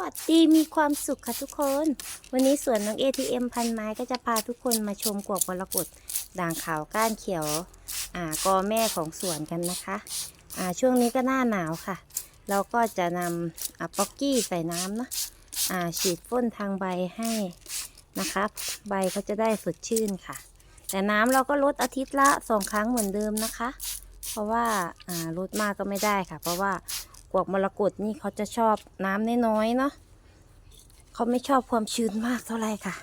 วัสดีมีความสุขค่ะทุกคน วันนี้สวนน้อง ATM พันไม้ก็จะพาทุกคนมาชมกวกมรกตด่างขาวก้านเขียวอ่ากอแม่ของสวนกันนะคะอ่าช่วงนี้ก็หน้าหนาวค่ะ เราก็จะนำอ่าป๊อกกี้ใส่น้ำนะอ่าฉีดพ่นทางใบให้นะคะใบเขาจะได้สดชื่นค่ะ แต่น้ำเราก็ลดอาทิตย์ละสองครั้งเหมือนเดิมนะคะ เพราะว่าอ่าลดมากก็ไม่ได้ค่ะ เพราะว่า วกมรกตนี่เขาจะชอบน้ำน้อยๆเนาะเขาไม่ชอบความชื้นมากเท่าไหร่ค่ะ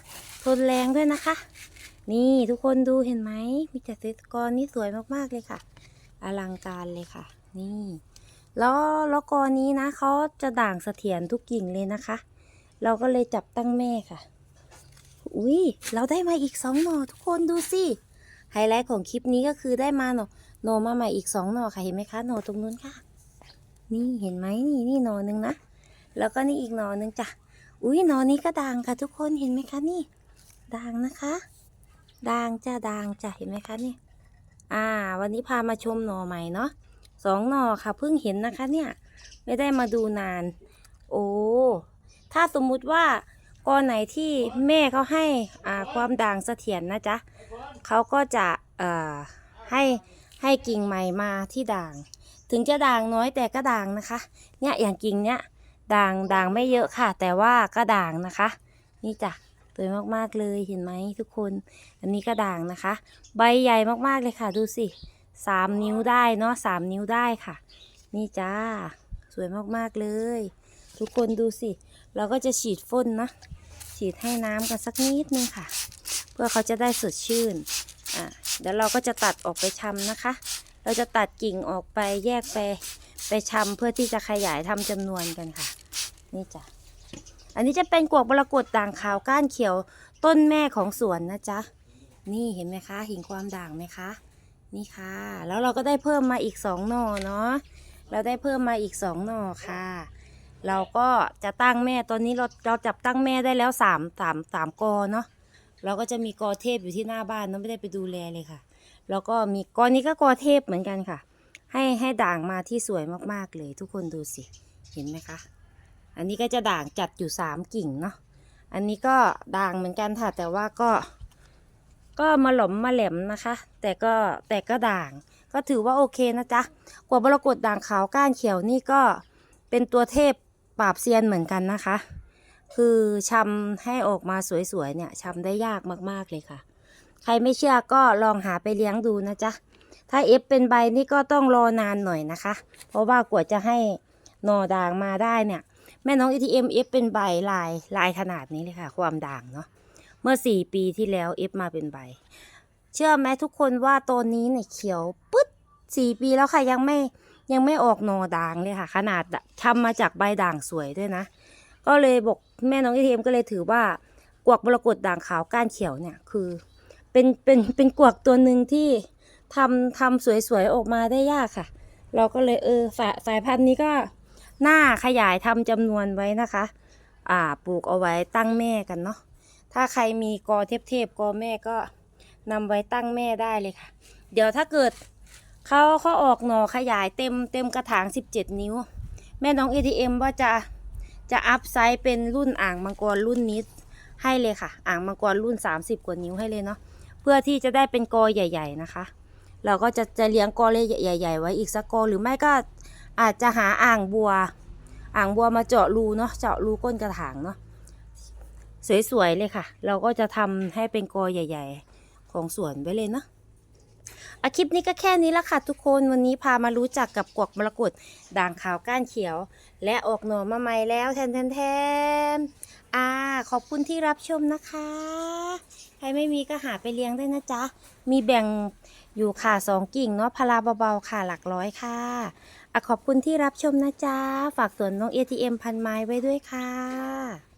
ทนแรงด้วยนะคะ นี่ทุกคนดูเห็นไหมมีแต่เศษกรนี่สวยมากๆเลยค่ะ อลังการเลยค่ะ นี่ แล้วแล้วกอนี้นะเขาจะด่างเสถียรทุกกิ่งเลยนะคะ เราก็เลยจับตั้งแม่ค่ะ อุ้ยเราได้มาอีกสองหน่อทุกคนดูสิไฮไลท์ของคลิปนี้ก็คือได้มาหน่อหน่อมาใหม่อีกสองหน่อค่ะเห็นไหมคะหน่อตรงนู้นค่ะ นี่เห็นไหมนี่นี่หนอหนึ่งนะ แล้วก็นี่อีกหนอหนึ่งจ้ะ อุ้ยหนอนี้ก็ด่างค่ะ ทุกคนเห็นไหมคะนี่ด่างนะคะด่างจ้ะด่างจ้ะเห็นไหมคะนี่ อ่า วันนี้พามาชมหนอใหม่เนาะสองหนอค่ะเพิ่งเห็นนะคะเนี่ย ไม่ได้มาดูนาน โอ้ถ้าสมมุติว่ากอไหนที่แม่เขาให้อ่าความด่างเสถียรนะจ๊ะเขาก็จะเอ่อให้ให้กิ่งใหม่มาที่ด่าง ถึงจะด่างน้อยแต่ก็ด่างนะคะ เนี่ยอย่างกิ่งเนี้ยด่างด่างไม่เยอะค่ะ แต่ว่าก็ด่างนะคะ นี่จ้ะสวยมากๆเลยเห็นไหมทุกคน อันนี้ก็ด่างนะคะ ใบใหญ่มากๆเลยค่ะ ดูสิสามนิ้วได้เนาะสามนิ้วได้ค่ะ นี่จ้าสวยมากๆเลย ทุกคนดูสิ เราก็จะฉีดพ่นนะ ฉีดให้น้ำกันสักนิดนึงค่ะ เพื่อเขาจะได้สดชื่นอะเดี๋ยวเราก็จะตัดออกไปชำนะคะ เราจะตัดกิ่งออกไปแยกไปไปชำเพื่อที่จะขยายทำจำนวนกันค่ะ นี่จ้ะอันนี้จะเป็นกวกมรกตด่างขาวก้านเขียวต้นแม่ของสวนนะจ๊ะนี่เห็นไหมคะเห็นความด่างไหมคะ นี่ค่ะ แล้วเราก็ได้เพิ่มมาอีกสองหน่อเนาะเราได้เพิ่มมาอีกสองหน่อค่ะ เราก็จะตั้งแม่ตอนนี้เราเราจับตั้งแม่ได้แล้วสามสามสามกอเนาะเราก็จะมีกอเทพอยู่ที่หน้าบ้านเนาะไม่ได้ไปดูแลเลยค่ะ แล้วก็มีกอนี้ก็กอเทพเหมือนกันค่ะ ให้ให้ด่างมาที่สวยมากๆเลย ทุกคนดูสิเห็นไหมคะ อันนี้ก็จะด่างจัดอยู่สามกิ่งเนาะอันนี้ก็ด่างเหมือนกันค่ะ แต่ว่าก็ ก็มาหลอมมาแหลมนะคะ แต่ก็แต่ก็ด่าง ก็ถือว่าโอเคนะจ๊ะกว่าบรกตด่างขาวก้านเขียวนี่ก็เป็นตัวเทพปราบเซียนเหมือนกันนะคะ คือชำให้ออกมาสวยๆเนี่ยชำได้ยากมากๆเลยค่ะ ใครไม่เชื่อก็ลองหาไปเลี้ยงดูนะจ๊ะ ถ้าเอฟเป็นใบนี่ก็ต้องรอนานหน่อยนะคะ เพราะว่ากว่าจะให้หนอด่างมาได้เนี่ย แม่น้อง ATM เอฟเป็นใบลายลายขนาดนี้เลยค่ะ ความด่างเนาะ เมื่อ4ปีที่แล้วเอฟมาเป็นใบ เชื่อไหมทุกคนว่าตอนนี้เนี่ยเขียวปึ๊ด4ปีแล้วค่ะยังไม่ยังไม่ออกหนอด่างเลยค่ะ ขนาดทำมาจากใบด่างสวยด้วยนะ ก็เลยบอกแม่น้อง ATM ก็เลยถือว่ากวักมรกตด่างขาวก้านเขียวเนี่ยคือ เป็นเป็นเป็นกวกตัวหนึ่งที่ทำทำสวยๆออกมาได้ยากค่ะ เราก็เลยเออสายสายพันธุ์นี้ก็หน่าขยายทำจำนวนไว้นะคะ อ่าปลูกเอาไว้ตั้งแม่กันเนาะถ้าใครมีกอเทพๆกอแม่ก็นำไว้ตั้งแม่ได้เลยค่ะ เดี๋ยวถ้าเกิดเขาเขาออกหน่อขยายเต็มเต็มกระถาง 17 นิ้ว แม่น้อง ATM ว่าจะจะอัพไซส์เป็นรุ่นอ่างมังกรรุ่นนี้ ให้เลยค่ะ อ่างมังกรรุ่น 30 กว่านิ้วให้เลยเนาะเพื่อที่จะได้เป็นกอใหญ่ ๆนะคะ เราก็จะจะเลี้ยงกอเลยใหญ่ ๆ ไว้อีกสักกอหรือไม่ก็อาจจะหาอ่างบัว อ่างบัวมาเจาะรูเนาะเจาะรูก้นกระถางเนาะสวยๆเลยค่ะ เราก็จะทำให้เป็นกอใหญ่ ๆ ของสวนไว้เลยเนาะอะคลิปนี้ก็แค่นี้ละค่ะทุกคนวันนี้พามารู้จักกับกวกมรกตด่างขาวก้านเขียว และออกหน่อมาใหม่แล้วแทนแทนแทน อ่า ขอบคุณที่รับชมนะคะ ใครไม่มีก็หาไปเลี้ยงได้นะจ๊ะ มีแบ่งอยู่ค่ะสองกิ่งเนาะพลาเบาๆค่ะหลักร้อยค่ะอะขอบคุณที่รับชมนะจ๊ะ ฝากสวนน้อง ATM พันไม้ไว้ด้วยค่ะ